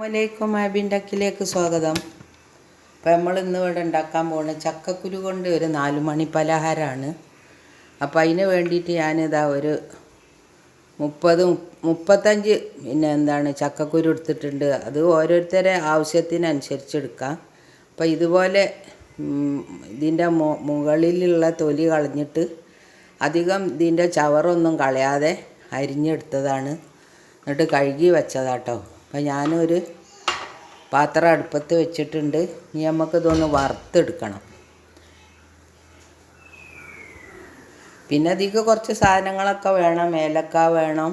അസ്സലാമലൈക്കും ആബിന്റക്കിലേക്ക് സ്വാഗതം. അപ്പോൾ നമ്മൾ ഇന്ന് ഇവിടെ ഉണ്ടാക്കാൻ പോകുന്ന ചക്കക്കുരു കൊണ്ട് ഒരു നാല് മണി പലഹാരമാണ്. അപ്പോൾ അതിന് വേണ്ടിയിട്ട് ഞാനിതാ ഒരു മുപ്പത് മുപ്പത്തഞ്ച് പിന്നെ എന്താണ് ചക്കക്കുരു എടുത്തിട്ടുണ്ട്. അത് ഓരോരുത്തരെ ആവശ്യത്തിനനുസരിച്ച് എടുക്കാം. അപ്പോൾ ഇതുപോലെ ഇതിന്റെ മുകളിലുള്ള തൊലി കളഞ്ഞിട്ട് അധികം ഇതിന്റെ ചവറൊന്നും കളയാതെ അരിഞ്ഞെടുത്തതാണ്. എന്നിട്ട് കഴുകി വെച്ചതാട്ടോ. അപ്പം ഞാനൊരു പാത്രം അടുപ്പത്ത് വെച്ചിട്ടുണ്ട്. ഇനി നമുക്ക് ഇതൊന്ന് വറുത്തെടുക്കണം. പിന്നെ അതിക്ക് കുറച്ച് സാധനങ്ങളൊക്കെ വേണം. ഏലക്ക വേണം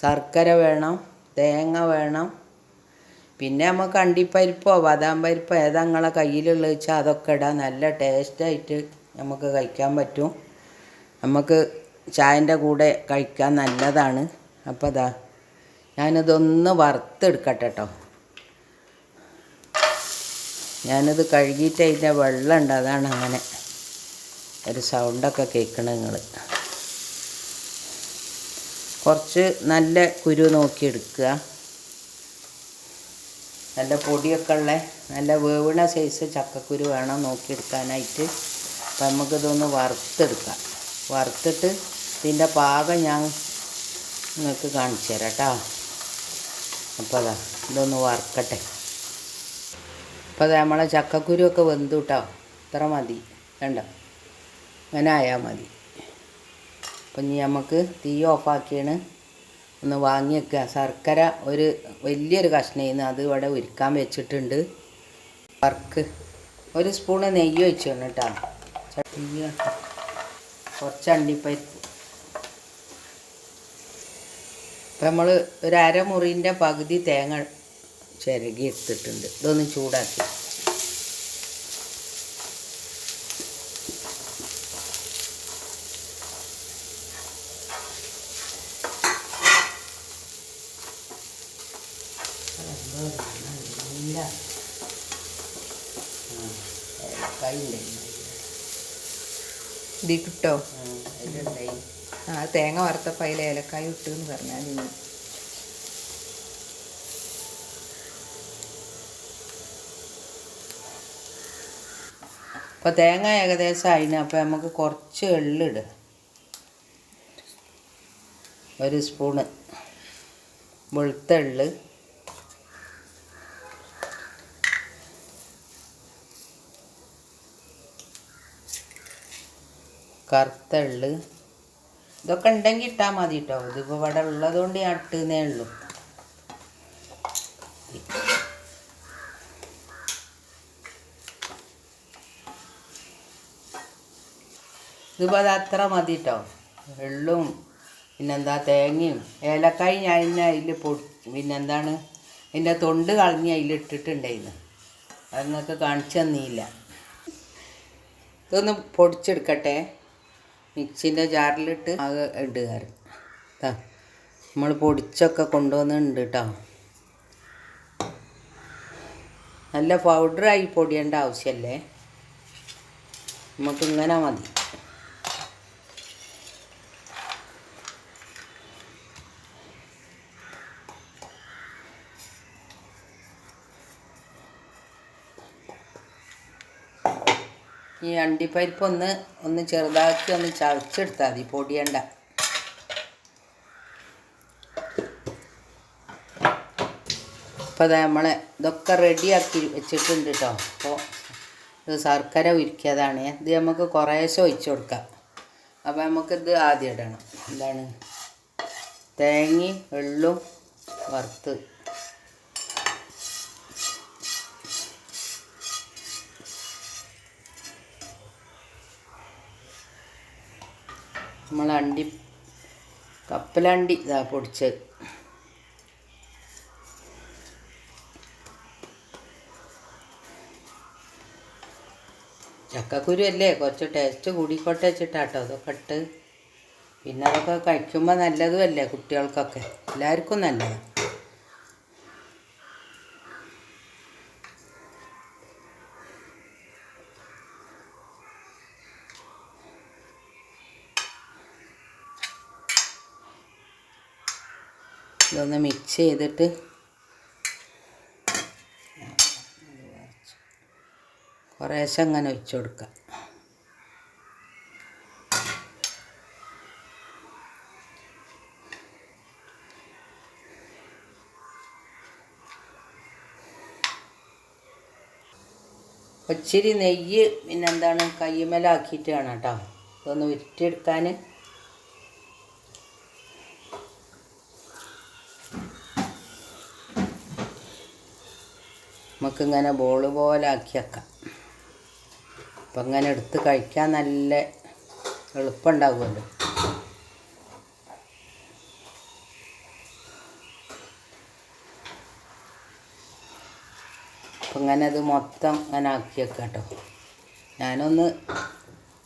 ശർക്കര വേണം തേങ്ങ വേണം. പിന്നെ നമുക്ക് അണ്ടിപ്പരിപ്പോ ബദാം പരിപ്പോ ഏതാ നിങ്ങളെ കയ്യിലുള്ള വെച്ചാൽ അതൊക്കെ ഇടാം. നല്ല ടേസ്റ്റായിട്ട് നമുക്ക് കഴിക്കാൻ പറ്റും. നമുക്ക് ചായന്റെ കൂടെ കഴിക്കാൻ നല്ലതാണ്. അപ്പോൾ അതാ ഞാനിതൊന്ന് വറുത്തെടുക്കട്ടെ കേട്ടോ ഞാനിത് കഴുകിയിട്ട് അതിന്റെ വെള്ളമുണ്ട് അതാണ് അങ്ങനെ. ഒരു സൗണ്ടൊക്കെ കേൾക്കണം നിങ്ങൾ കുറച്ച് നല്ല കുരു നോക്കി എടുക്കുക നല്ല പൊടിയൊക്കെ ഉള്ള. നല്ല വേവണ സൈസ് ചക്കക്കുരു വേണം നോക്കിയെടുക്കാനായിട്ട്. അപ്പം നമുക്കിതൊന്ന് വറുത്തെടുക്കാം. വറുത്തിട്ട് ഇതിന്റെ പാകം ഞാൻ നിങ്ങൾക്ക് കാണിച്ചു തരാം കേട്ടോ. അപ്പോൾ അതാ ഇതൊന്ന് വറക്കട്ടെ. അപ്പോൾ അത് നമ്മളെ ചക്കക്കുരുവൊക്കെ വെന്തു കേട്ടോ ഇത്ര മതി. വേണ്ട അങ്ങനെ ആയാൽ മതി. അപ്പം ഇനി നമുക്ക് തീ ഓഫാക്കിയാണ് ഒന്ന് വാങ്ങി വെക്കുക. ശർക്കര ഒരു വലിയൊരു കഷ്ണയിന്ന് അത് ഇവിടെ ഉരുക്കാൻ വെച്ചിട്ടുണ്ട്. വർക്ക്. ഒരു സ്പൂണ് നെയ്യ് വെച്ചു കേട്ടോ തീ കുറച്ച് അണ്ടിപ്പരിപ്പ് നമ്മൾ ഒരു അരമുറിന്റെ പകുതി തേങ്ങ ചിരകി എടുത്തിട്ടുണ്ട്. ഇതൊന്ന് ചൂടാക്കി. ഇതിട്ടോ ആ തേങ്ങ വറുത്തപ്പോൾ അതിൽ ഏലക്കായ ഇട്ടു എന്ന് പറഞ്ഞാൽ ഇനി അപ്പോൾ തേങ്ങ ഏകദേശം അതിന് അപ്പോൾ നമുക്ക് കുറച്ച് എള്ളിടുക ഒരു സ്പൂണ് വെളുത്ത എള്ള്. കറുത്ത ഇതൊക്കെ ഉണ്ടെങ്കിൽ ഇട്ടാൽ മതി കേട്ടോ ഇതിപ്പോൾ ഇവിടെ ഉള്ളതുകൊണ്ട് ഞാൻ ഇട്ടുന്നേ ഉള്ളൂ. ഇതിപ്പോൾ അത് അത്ര മതി കേട്ടോ എള്ളും പിന്നെന്താ തേങ്ങയും ഏലക്കായി ഞാൻ അതിൽ പൊടി പിന്നെന്താണ് ഇതിന്റെ തൊണ്ട് കളഞ്ഞ് അതിൽ ഇട്ടിട്ടുണ്ടായിരുന്നു. അത് നിങ്ങൾക്ക് കാണിച്ചു തന്നിയില്ല ഇതൊന്ന് പൊടിച്ചെടുക്കട്ടെ. മിക്സിന്റെ ജാറിലിട്ട് അത് ഇടുകാറ് കേട്ടോ നമ്മൾ പൊടിച്ചൊക്കെ കൊണ്ടുവന്നിട്ടുണ്ട് കേട്ടോ നല്ല പൗഡറായി പൊടിയേണ്ട ആവശ്യമല്ലേ നമുക്ക് ഇങ്ങനെ മതി. ഈ അണ്ടിപ്പരിപ്പ് ഒന്ന് ഒന്ന് ചെറുതാക്കി ഒന്ന് ചതച്ചെടുത്താൽ മതി പൊടിയണ്ട. അപ്പോൾ അത് നമ്മളെ ഇതൊക്കെ റെഡിയാക്കി വെച്ചിട്ടുണ്ട് കേട്ടോ അപ്പോൾ ഇത് ശർക്കര ഉരുക്കിയതാണ്. ഇത് നമുക്ക് കുറേശ്ശെ ഒഴിച്ചു കൊടുക്കാം. അപ്പോൾ നമുക്കിത് ആദ്യം ഇടണം. എന്താണ്? തേങ്ങയും എള്ളും വറുത്ത് നമ്മൾ അണ്ടി കപ്പലണ്ടി ഇതാ പൊടിച്ചത്. ചക്കക്കുരു അല്ലേ? കുറച്ച് ടേസ്റ്റ് കൂടിക്കോട്ടെ വെച്ചിട്ടാട്ടോ. അതൊക്കെ ഇട്ട്. പിന്നെ അതൊക്കെ കഴിക്കുമ്പോൾ നല്ലതും അല്ലേ കുട്ടികൾക്കൊക്കെ? എല്ലാവർക്കും നല്ലതാണ് ഇതൊന്ന് മിക്സ് ചെയ്തിട്ട് കുറേശ്ശെ അങ്ങനെ ഒഴിച്ചു കൊടുക്കുക ഒച്ചിരി നെയ്യ് പിന്നെന്താണ് കയ്യുമലാക്കിയിട്ട് വേണം കേട്ടോ. ഇതൊന്ന് ഉരുട്ടിയെടുക്കാൻ നമുക്കിങ്ങനെ ബോൾ പോലെ ആക്കി വെക്കാം അപ്പം ഇങ്ങനെ എടുത്ത് കഴിക്കാൻ നല്ല എളുപ്പമുണ്ടാകുമല്ലോ അപ്പം ഇങ്ങനെ അത് മൊത്തം ഇങ്ങനെ ആക്കി വെക്കാം കേട്ടോ ഞാനൊന്ന്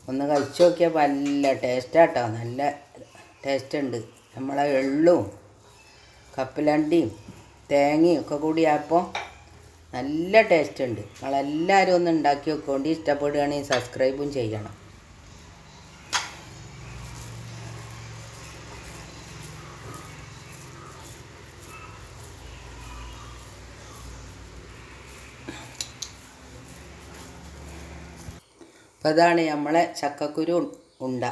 ഒന്ന് കഴിച്ചു നോക്കിയപ്പോൾ നല്ല ടേസ്റ്റാട്ടോ നല്ല ടേസ്റ്റ് ഉണ്ട്. നമ്മളെ എള്ളും കപ്പലണ്ടിയും തേങ്ങയും ഒക്കെ കൂടി ആയപ്പോൾ നല്ല ടേസ്റ്റ് ഉണ്ട്. നിങ്ങളെല്ലാവരും ഒന്ന് ഉണ്ടാക്കി വെക്കൊണ്ട് ഇഷ്ടപ്പെടുകയാണെങ്കിൽ സബ്സ്ക്രൈബും ചെയ്യണം. അപ്പോൾ അതാണ് നമ്മളെ ചക്കക്കുരു ഉണ്ട.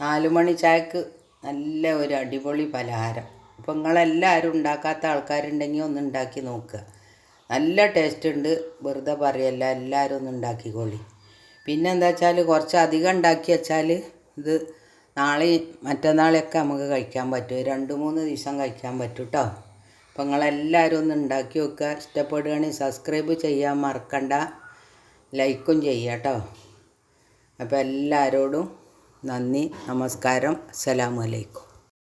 നാലു മണി ചായക്ക് നല്ല ഒരു അടിപൊളി പലഹാരം. അപ്പോൾ നിങ്ങളെല്ലാവരും ഉണ്ടാക്കാത്ത ആൾക്കാരുണ്ടെങ്കിൽ ഒന്ന് ഉണ്ടാക്കി നോക്കുക. നല്ല ടേസ്റ്റ് ഉണ്ട്. വെറുതെ പറയല്ല എല്ലാവരും ഒന്ന് ഉണ്ടാക്കിക്കോളി. പിന്നെ എന്താ വെച്ചാൽ കുറച്ച് അധികം ഉണ്ടാക്കി വെച്ചാൽ ഇത് നാളെ മറ്റന്നാളെയൊക്കെ നമുക്ക് കഴിക്കാൻ പറ്റും. രണ്ട് മൂന്ന് ദിവസം കഴിക്കാൻ പറ്റും കേട്ടോ അപ്പോൾ നിങ്ങളെല്ലാവരും ഒന്ന് ഉണ്ടാക്കി വെക്കുക ഇഷ്ടപ്പെടുകയാണെങ്കിൽ സബ്സ്ക്രൈബ് ചെയ്യാൻ മറക്കണ്ട. ലൈക്കും ചെയ്യുക കേട്ടോ അപ്പോൾ എല്ലാവരോടും നന്ദി നമസ്കാരം. അസ്സലാമു അലൈക്കും.